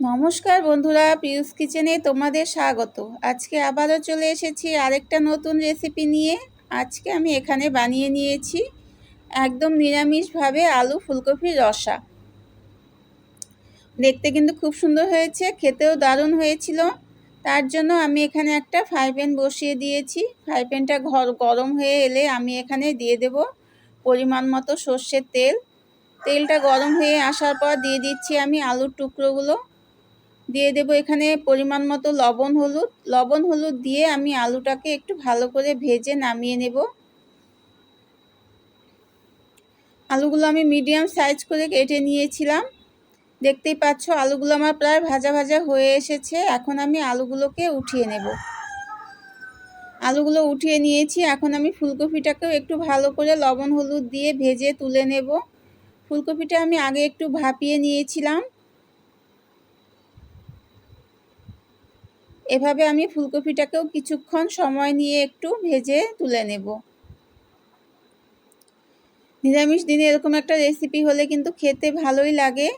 নমস্কার বন্ধুরা, পিউস কিচেনে তোমাদের স্বাগত। আজকে আবারও চলে এসেছি আরেকটা নতুন রেসিপি নিয়ে। আজকে আমি এখানে বানিয়ে নিয়েছি একদম নিরামিষভাবে আলু ফুলকপির রসা। দেখতে কিন্তু খুব সুন্দর হয়েছে, খেতেও দারুণ হয়েছিল। তার জন্য আমি এখানে একটা ফ্রাই প্যান বসিয়ে দিয়েছি। ফ্রাই প্যানটা ঘর, গরম হয়ে এলে আমি এখানে দিয়ে দেব পরিমাণ মতো সর্ষের তেল। তেলটা গরম হয়ে আসার পর দিয়ে দিচ্ছি আমি আলুর টুকরোগুলো। দিয়ে দেব এখানে পরিমাণ মতো লবণ, হলুদ। লবণ, হলুদ দিয়ে আমি আলুটাকে একটু ভালো করে ভেজে নামিয়ে নেব। আলুগুলো আমি মিডিয়াম সাইজ করে কেটে নিয়েছিলাম। দেখতেই পাচ্ছ, আলুগুলো আমার প্রায় ভাজা ভাজা হয়ে এসেছে। এখন আমি আলুগুলোকে উঠিয়ে নেব। আলুগুলো উঠিয়ে নিয়েছি। এখন আমি ফুলকপিটাকেও একটু ভালো করে লবণ, হলুদ দিয়ে ভেজে তুলে নেব। ফুলকপিটা আমি আগে একটু ভাপিয়ে নিয়েছিলাম। এভাবে আমি ফুলকপিটাকেও কিছুক্ষণ সময় নিয়ে একটু ভেজে তুলে নেব। নিরামিষ দিনে এরকম একটা রেসিপি হলে কিন্তু খেতে ভালোই লাগে।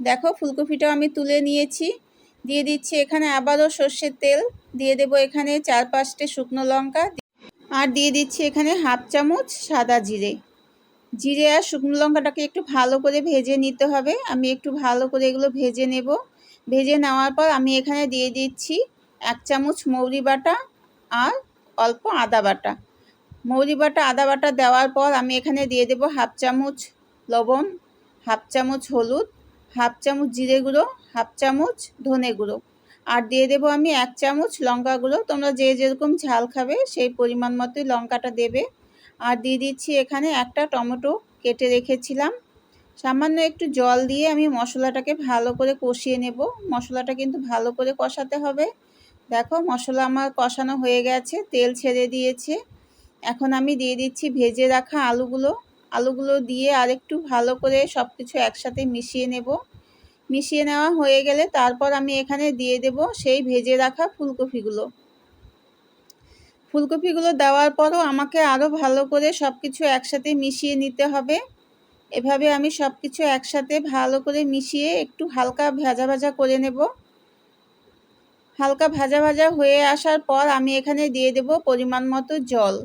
দেখো, ফুলকপিটাও আমি তুলে নিয়েছি। দিয়ে দিচ্ছি এখানে আবারও সর্ষের তেল। দিয়ে দেব এখানে চার পাঁচটে শুকনো লঙ্কা। আর দিয়ে দিচ্ছি এখানে হাফ চামচ সাদা জিরে। জিরে আর শুকনো লঙ্কাটাকে একটু ভালো করে ভেজে নিতে হবে। আমি একটু ভালো করে এগুলো ভেজে নেব। ভেজে নেওয়ার পর আমি এখানে দিয়ে দিচ্ছি এক চামচ মৌরি বাটা আর অল্প আদা বাটা। মৌরি বাটা, আদা বাটা দেওয়ার পর আমি এখানে দিয়ে দেব হাফ চামচ লবণ, হাফ চামচ হলুদ, হাফ চামচ জিরে গুঁড়ো, হাফ চামচ ধনে গুঁড়ো। আর দিয়ে দেব আমি এক চামচ লঙ্কা গুঁড়ো। তোমরা যে যেরকম ঝাল খাবে সেই পরিমাণ মতোই লঙ্কাটা দেবে। আর দিয়ে দিচ্ছি এখানে একটা টমেটো কেটে রেখেছিলাম। সামান্য একটু জল দিয়ে আমি মশলাটাকে ভালো করে কষিয়ে নেব। মশলাটা কিন্তু ভালো করে কষাতে হবে। দেখো মশলা আমার কষানো হয়ে গেছে, তেল ছেড়ে দিয়েছে। এখন আমি দিয়ে দিচ্ছি ভেজে রাখা আলুগুলো। আলুগুলো দিয়ে আরেকটু ভালো করে সব কিছু একসাথে মিশিয়ে নেব। মিশিয়ে নেওয়া হয়ে গেলে তারপর আমি এখানে দিয়ে দেব সেই ভেজে রাখা ফুলকপিগুলো। ফুলকপিগুলো দেওয়ার পরও আমাকে আরও ভালো করে সব কিছু একসাথে মিশিয়ে নিতে হবে। এভাবে আমি সব কিছু একসাথে ভালো করে মিশিয়ে একটু হালকা ভাজা ভাজা করে নেব। হালকা ভাজা ভাজা হয়ে আসার পর আমি এখানে দিয়ে দেব পরিমাণ মতো জল।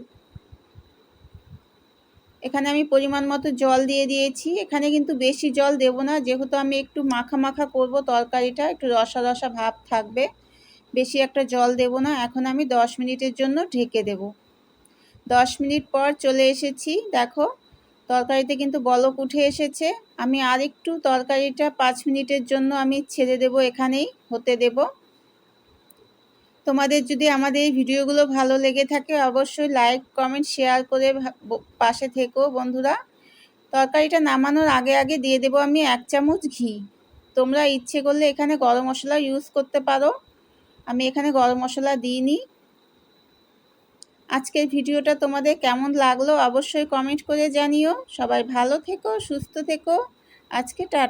এখানে আমি পরিমাণ মতো জল দিয়ে দিয়েছি। এখানে কিন্তু বেশি জল দেব না। যেহেতু আমি একটু মাখা মাখা করব, তরকারিটা একটু রসা রসা ভাব থাকবে। বেশি একটা জল দেব না। এখন আমি দশ মিনিটের জন্য ঢেকে দেব। দশ মিনিট পর চলে এসেছি। দেখো তরকারিতে কিন্তু বলক উঠে এসেছে। আমি আর একটু তরকারিটা পাঁচ মিনিটের জন্য আমি ছেড়ে দেব এখানেই, হতে দেব। তোমাদের যদি আমাদের এই ভিডিওগুলো ভালো লেগে থাকে, অবশ্যই লাইক কমেন্ট শেয়ার করে পাশে থেকো বন্ধুরা। তরকারিটা নামানোর আগে আগে দিয়ে দেব আমি এক চামচ ঘি। তোমরা ইচ্ছে করলে এখানে গরম মশলা ইউজ করতে পারো। আমি এখানে গরম মশলা দিইনি। আজকের ভিডিওটা তোমাদের কেমন লাগল অবশ্যই কমেন্ট করে জানিও। সবাই ভালো থেকো, সুস্থ থেকো। আজকে টা